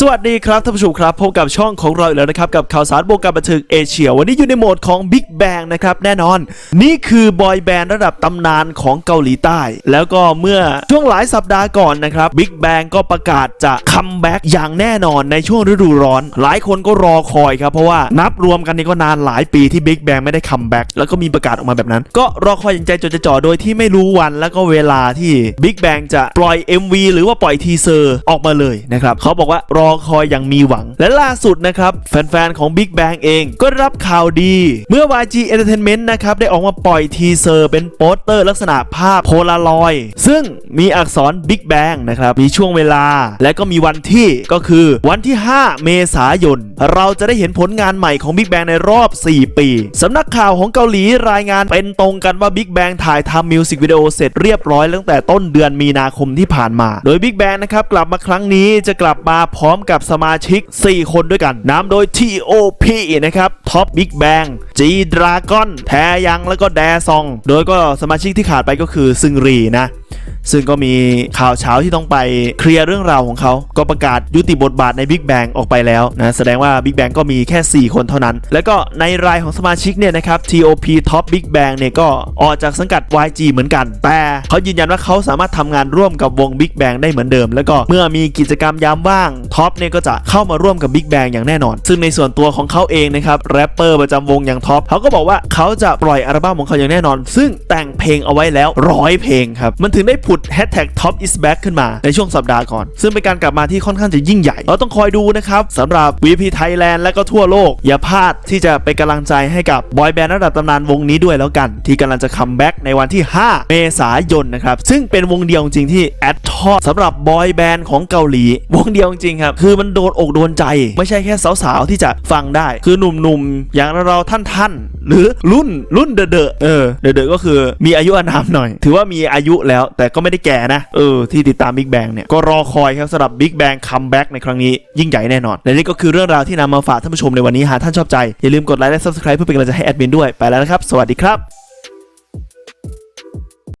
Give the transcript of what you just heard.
สวัสดีครับท่านผู้ชมครับพบกับช่องของเราอีกแล้วนะครับ กับข่าวสารวงการบันเทิงเอเชีย วันนี้อยู่ในโหมดของ Big Bang นะครับ แน่นอน นี่คือบอยแบนด์ระดับตำนานของเกาหลีใต้ แล้วก็เมื่อช่วงหลายสัปดาห์ก่อนนะครับ Big Bang ก็ประกาศจะคัมแบ็กอย่างแน่นอนในช่วงฤดูร้อน หลายคนก็รอคอยครับ เพราะว่านับรวมกันนี่ก็นานหลายปีที่ Big Bang ไม่ได้คัมแบ็กแล้วก็มีประกาศออกมาแบบนั้น ก็รอคอยอย่างใจจดใจจ่อโดยที่ไม่รู้วันแล้วก็เวลาที่ Big Bang จะปล่อย MV หรือว่าปล่อยทีเซอร์ออกมาเลยนะครับเขาบอกว่ารอคอยอย่างมีหวัง และล่าสุดนะครับ แฟนๆ ของ Big Bang เองก็รับข่าวดี เมื่อ YG Entertainment นะครับ ได้ออกมาปล่อยทีเซอร์เป็นโปสเตอร์ลักษณะภาพโพลารอยด์ซึ่งมีอักษร Big Bang นะครับ มีช่วงเวลา และก็มีวันที่ก็คือวันที่ 5 เมษายน เราจะได้เห็นผลงานใหม่ของ Big Bang ในรอบ 4 ปีสำนักข่าวของเกาหลีรายงานเป็นตรงกันว่า Big Bang ถ่ายทำมิวสิกวิดีโอเสร็จเรียบร้อยตั้งแต่ต้นเดือนมีนาคมที่ผ่านมา โดย Big Bang นะครับกลับมาครั้งนี้จะกลับมาพร้อมกับสมาชิก 4 คนด้วยกันนำโดย TOP นะครับ Top Big Bang G Dragon แทยังแล้วก็แดซอง โดยก็สมาชิกที่ขาดไปก็คือซึงรีนะ ซึ่งก็มีข่าวเช้าที่ต้องไปเคลียร์เรื่องราวของเขา ก็ประกาศยุติบทบาทใน Big Bang ออกไปแล้วนะแสดงว่า Big Bang ก็มีแค่ 4 คนเท่านั้น แล้วก็ในรายของสมาชิกเนี่ยนะครับ TOP Top Big Bang เนี่ยก็ออกจากสังกัด YG เหมือนกัน แต่เขายืนยันว่าเขาสามารถทำงานร่วมกับวง Big Bang ได้เหมือนเดิม แล้วก็เมื่อมีกิจกรรมยามว่างท็อปเนี่ยก็จะเข้ามาร่วมกับ Big Bang อย่างแน่นอน ซึ่งในส่วนตัวของเขาเองนะครับแรปเปอร์ประจำวงอย่างท็อปเขาก็บอกว่าเขาจะปล่อยอัลบั้มของเขาอย่างแน่นอน ซึ่งแต่งเพลงเอาไว้แล้วร้อยเพลงครับมันถึงได้ผุดแฮชแท็ก Top is back ขึ้นมาในช่วงสัปดาห์ก่อน ซึ่งเป็นการกลับมาที่ค่อนข้างจะยิ่งใหญ่ เราต้องคอยดูนะครับสำหรับ VP Thailand และก็ทั่วโลก อย่าพลาดที่จะเป็นกำลังใจให้กับบอยแบนด์ระดับตำนานวงนี้ด้วยแล้วกัน ที่กำลังจะคัมแบ็กในวันที่ 5 เมษายนนะครับซึ่งเป็นวงเดียวจริงที่แอดทอสำหรับบอยแบนด์ของเกาหลี วงเดียวจริงครับคือมันโดนอกโดนใจ ไม่ใช่แค่สาวๆที่จะฟังได้ คือหนุ่มๆอย่างเราท่านๆหรือรุ่นรุ่นเดอะเดอะเออเดอะเดอะก็คือมีอายุอานามหน่อย ถือว่ามีอายุแล้วแต่ก็ไม่ได้แก่นะ เออ ที่ติดตาม Big Bang เนี่ย ก็รอคอยครับสำหรับ Big Bang คัมแบ็กในครั้งนี้ยิ่งใหญ่แน่นอน และนี่ก็คือเรื่องราวที่นำมาฝากท่านผู้ชมในวันนี้หากท่านชอบใจอย่าลืมกดไลค์และ Subscribe เพื่อเป็นกำลังใจให้แอดมินด้วยไปแล้วนะครับ สวัสดีครับ